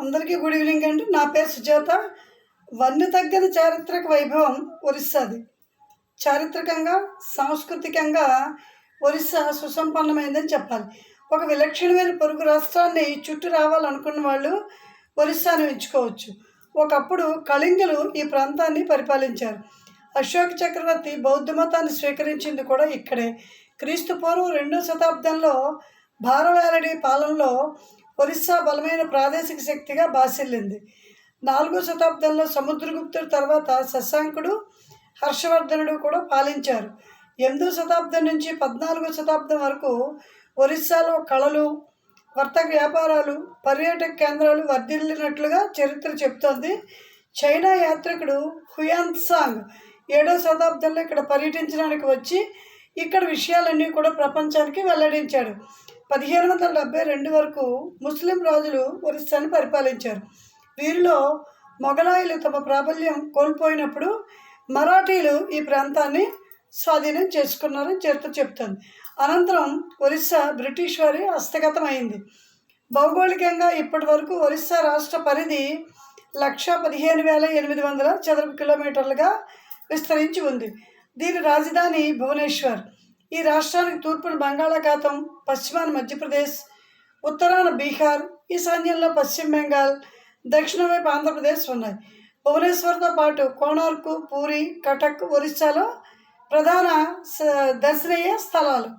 అందరికీ good evening అండి. నా పేరు సుజాత. వన్ను తగ్గని చారిత్రక వైభవం ఒరిస్సాది. చారిత్రకంగా సాంస్కృతికంగా ఒరిస్సా సుసంపన్నమైందని చెప్పాలి. ఒక విలక్షణమైన పొరుగు రాష్ట్రాన్ని చుట్టూ రావాలనుకున్న వాళ్ళు ఒరిస్సాను ఎంచుకోవచ్చు. ఒకప్పుడు కళింగులు ఈ ప్రాంతాన్ని పరిపాలించారు. అశోక్ చక్రవర్తి బౌద్ధ మతాన్ని స్వీకరించింది కూడా ఇక్కడే. క్రీస్తు పూర్వం రెండో శతాబ్దంలో భారవేలడి పాలనలో ఒరిస్సా బలమైన ప్రాదేశిక శక్తిగా బాసిల్లింది. నాలుగో శతాబ్దంలో సముద్రగుప్తుడి తర్వాత శశాంకుడు హర్షవర్ధనుడు కూడా పాలించారు. ఎనిమిదో శతాబ్దం నుంచి పద్నాలుగో శతాబ్దం వరకు ఒరిస్సాలో కళలు వర్తక వ్యాపారాలు పర్యాటక కేంద్రాలు వర్ధిల్లినట్లుగా చరిత్ర చెప్తోంది చైనా యాత్రికుడు హుయాన్ సాంగ్ ఏడో శతాబ్దంలో ఇక్కడ పర్యటించడానికి వచ్చి ఇక్కడ విషయాలన్నీ కూడా ప్రపంచానికి వెల్లడించాడు. పదిహేను వందల డెబ్బై రెండు వరకు ముస్లిం రాజులు ఒరిస్సాని పరిపాలించారు. వీరిలో మొఘలాయులు తమ ప్రాబల్యం కోల్పోయినప్పుడు మరాఠీలు ఈ ప్రాంతాన్ని స్వాధీనం చేసుకున్నారని చరిత్ర చెప్తుంది అనంతరం ఒరిస్సా బ్రిటిష్ వారి హస్తగతమైంది. అయింది భౌగోళికంగా ఇప్పటి వరకు ఒరిస్సా రాష్ట్ర పరిధి లక్ష పదిహేను వేల ఎనిమిది వందల చదరపు కిలోమీటర్లుగా విస్తరించి ఉంది. దీని రాజధాని భువనేశ్వర్. ఈ రాష్ట్రానికి తూర్పున బంగాళాఖాతం పశ్చిమాన మధ్యప్రదేశ్ ఉత్తరాన బీహార్ ఈశాన్యంలో పశ్చిమ బెంగాల్ దక్షిణ వైపు ఆంధ్రప్రదేశ్ ఉన్నాయి. భువనేశ్వర్తో పాటు కోణార్కు పూరి కటక్ ఒరిస్సాలో ప్రధాన స- దర్శనీయ స్థలాలు.